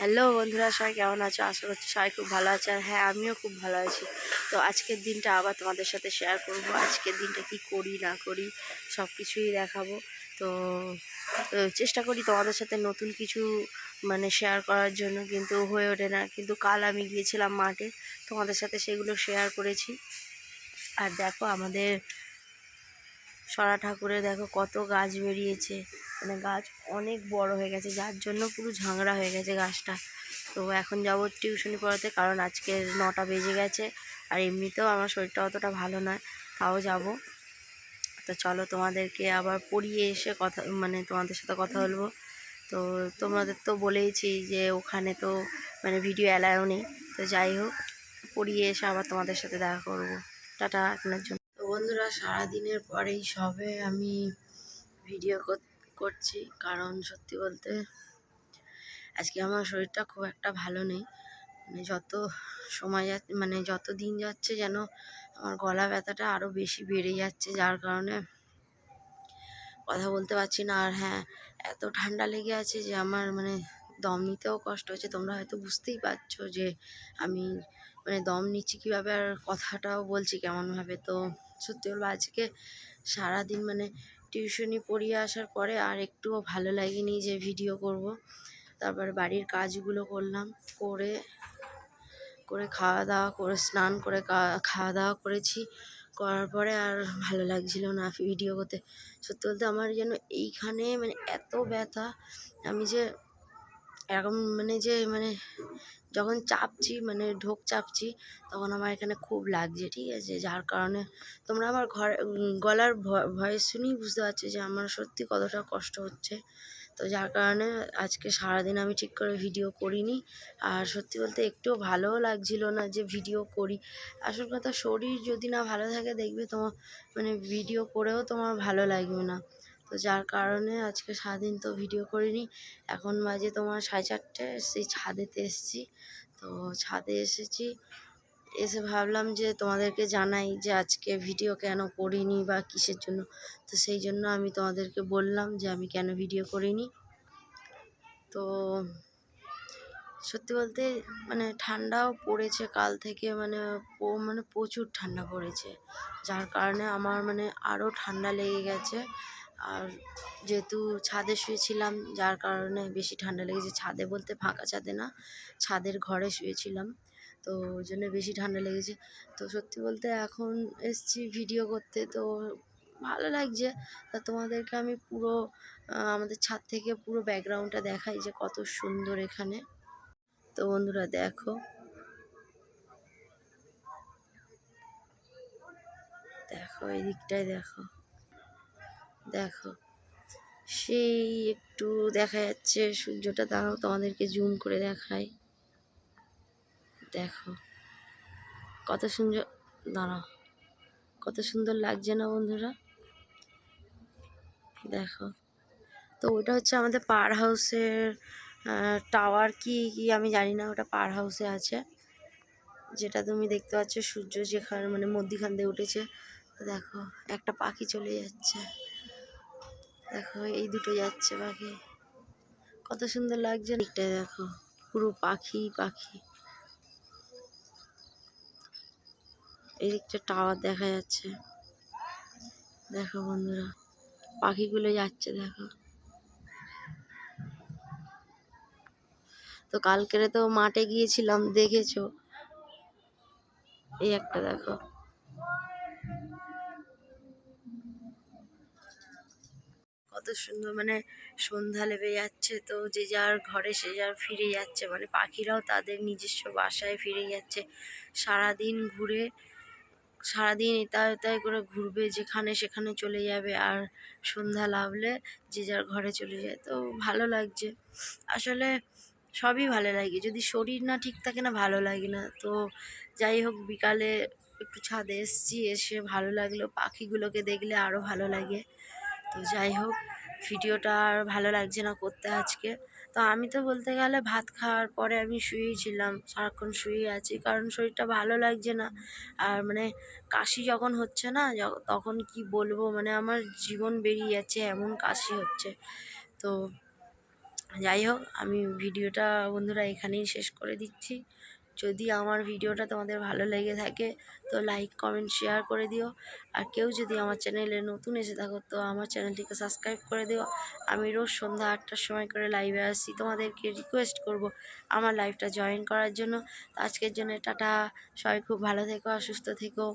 Hello বন্ধুরা, সবাই কেমন আছো? আশা করছি সবাই খুব ভালো আছে আর হ্যাঁ আমিও খুব ভালো আছি। তো আজকের দিনটা আবার তোমাদের সাথে শেয়ার করব। আজকের দিনটা কি করি, না করি সব কিছুই দেখাবো। তো চেষ্টা করি তোমাদের সাথে নতুন কিছু মানে শেয়ার করার জন্য, কিন্তু হয়ে ওঠে না। কিন্তু কাল আমি গিয়েছিলাম মাঠে, তোমাদের সাথে সেগুলো শেয়ার করেছি। আর দেখো আমাদের সরা ঠাকুরের দেখো কত গাছ বেরিয়েছে। মানে গাছ অনেক বড় হয়ে গেছে, যার জন্য পুরো ঝাংড়া হয়ে গেছে গাছটা। তো এখন যাব টিউশনি পড়াতে, কারণ আজকে নটা বেজে গেছে, আর এমনিতেও আমার শরীরটা অতটা ভালো নয়, তাও যাব। তো চলো তোমাদেরকে আবার পড়িয়ে এসে কথা মানে তোমাদের সাথে কথা বলব। তো তোমাদের তো বলেইছি যে ওখানে তো মানে ভিডিও অ্যালাও নেই, তো যাই হোক, পড়িয়ে এসে আবার তোমাদের সাথে দেখা করব। টাটা, আপনার জন্য। তো বন্ধুরা, সারাদিনের পরেই সবে আমি ভিডিও করছি, কারণ সত্যি বলতে আজকে আমার শরীরটা খুব একটা ভালো নেই। মানে যত সময় মানে যত দিন যাচ্ছে যেন আমার গলা ব্যথাটা আরও বেশি বেড়ে যাচ্ছে, যার কারণে কথা বলতে পারছি না। আর হ্যাঁ এত ঠান্ডা লেগে আছে যে আমার মানে দম নিতেও কষ্ট হচ্ছে। তোমরা হয়তো বুঝতেই পারছ যে আমি মানে দম নিচ্ছি কীভাবে আর কথাটাও বলছি কেমনভাবে। তো সত্যি বলব আজকে সারাদিন মানে টিউশনি পড়িয়ে আসার পরে আর একটুও ভালো লাগেনি যে ভিডিও করব। তারপরে বাড়ির কাজগুলো করলাম, করে করে খাওয়া দাওয়া, করে স্নান করে খাওয়া দাওয়া করেছি। করার পরে আর ভালো লাগছিল না ভিডিও করতে। সত্যি বলতে আমার যেন এইখানে মানে এত ব্যথা, আমি যে এরকম মানে যে মানে যখন চাপছি মানে ঢোক চাপছি, তখন আমার এখানে খুব লাগছে, ঠিক আছে? যার কারণে তোমরা আমার ঘর গলার ভয়েস শুনেই বুঝতে পারছ যে আমার সত্যি কতটা কষ্ট হচ্ছে। তো যার কারণে আজকে সারাদিন আমি ঠিক করে ভিডিও করিনি। আর সত্যি বলতে একটুও ভালোও লাগছিল না যে ভিডিও করি। আসল কথা শরীর যদি না ভালো থাকে, দেখবে তোমার মানে ভিডিও করেও তোমার ভালো লাগবে না। তো যার কারণে আজকে সারাদিন তো ভিডিও করিনি। এখন বাজে তোমার সাড়ে চারটে, সেই ছাদেতে এসেছি। তো ছাদে এসেছি। এসে ভাবলাম যে তোমাদেরকে জানাই যে আজকে ভিডিও কেন করিনি বা কিসের জন্য। তো সেই জন্য আমি তোমাদেরকে বললাম যে আমি কেন ভিডিও করিনি। তো সত্যি বলতে মানে ঠান্ডাও পড়েছে কাল থেকে মানে মানে প্রচুর ঠান্ডা পড়েছে। যার কারণে আমার মানে আরও ঠান্ডা লেগে গেছে। আর যেহেতু ছাদে শুয়েছিলাম, যার কারণে বেশি ঠান্ডা লেগেছে। ছাদে বলতে ফাঁকা ছাদে না, ছাদের ঘরে শুয়েছিলাম, তো ওই জন্য বেশি ঠান্ডা লেগেছে। তো সত্যি বলতে এখন এসছি ভিডিও করতে, তো ভালো লাগছে। তা তোমাদেরকে আমি পুরো আমাদের ছাদ থেকে পুরো ব্যাকগ্রাউন্ডটা দেখাই যে কত সুন্দর এখানে। তো বন্ধুরা দেখো। দেখো, এই দিকটাই দেখো। দেখো। সেই একটু দেখা যাচ্ছে, সূর্যটা দাঁড়াও তোমাদেরকে জুম করে দেখায়। দেখো। কত সুন্দর, দাঁড়াও। কত সুন্দর লাগছে না বন্ধুরা? দেখো। তো ওটা হচ্ছে আমাদের পার হাউসের টাওয়ার কি কি আমি জানি না, ওটা পার হাউসে আছে। যেটা তুমি দেখতে পাচ্ছ, সূর্য যেখানে মানে মধ্যিখান দিয়ে উঠেছে। দেখো, একটা পাখি চলে যাচ্ছে। দেখো, এই দুটো যাচ্ছে পাখি কত সুন্দর লাগছে দিকটা দেখো, পুরো পাখি পাখি। এই দিকটা টাওয়ার দেখা যাচ্ছে। দেখো বন্ধুরা, পাখিগুলো যাচ্ছে, দেখো। তো কালকেরে তো মাঠে গিয়েছিলাম, দেখেছ? এই একটা দেখো। কত সুন্দর মানে সন্ধ্যা লেবে যাচ্ছে তো যে যার ঘরে সে যার ফিরে যাচ্ছে। মানে পাখিরাও তাদের নিজস্ব বাসায় ফিরে যাচ্ছে। সারাদিন ঘুরে, সারাদিন এটা এটাই করে ঘুরবে যেখানে সেখানে চলে যাবে আর সন্ধ্যা লাভলে যে যার ঘরে চলে যায়। তো ভালো লাগছে। আসলে সবই ভালো লাগে। যদি শরীর না ঠিক থাকে না, ভালো লাগে না। তো যাই হোক, বিকালে একটু ছাদে এসছি, এসে ভালো লাগল। পাখিগুলোকে দেখলে আরও ভালো লাগে। তো যাই হোক ভিডিওটা আর ভালো লাগছে না করতে আজকে। তো আমি তো বলতে গেলে ভাত খাওয়ার পরে আমি শুয়েই ছিলাম, সারাক্ষণ শুয়ে আছি। কারণ শরীরটা ভালো লাগছে না। আর মানে কাশি যখন হচ্ছে না তখন কি বলব? মানে আমার জীবন বেরিয়ে যাচ্ছে, এমন কাশি হচ্ছে। তো যাই হোক, আমি ভিডিওটা বন্ধুরা এখানেই শেষ করে দিচ্ছি। যদি আমার ভিডিওটা তোমাদের ভালো লেগে থাকে, তো লাইক কমেন্ট শেয়ার করে দিও। আর কেউ যদি আমার চ্যানেলে নতুন এসে থাকো, তো আমার চ্যানেলটিকে সাবস্ক্রাইব করে দিও। আমি রোজ সন্ধ্যা আটটার সময় করে লাইভে আসছি তোমাদেরকে রিকোয়েস্ট করব আমার লাইভটা জয়েন করার জন্য। আজকের জন্য টাটা। সবাই খুব ভালো থেকো আর সুস্থ থেকো।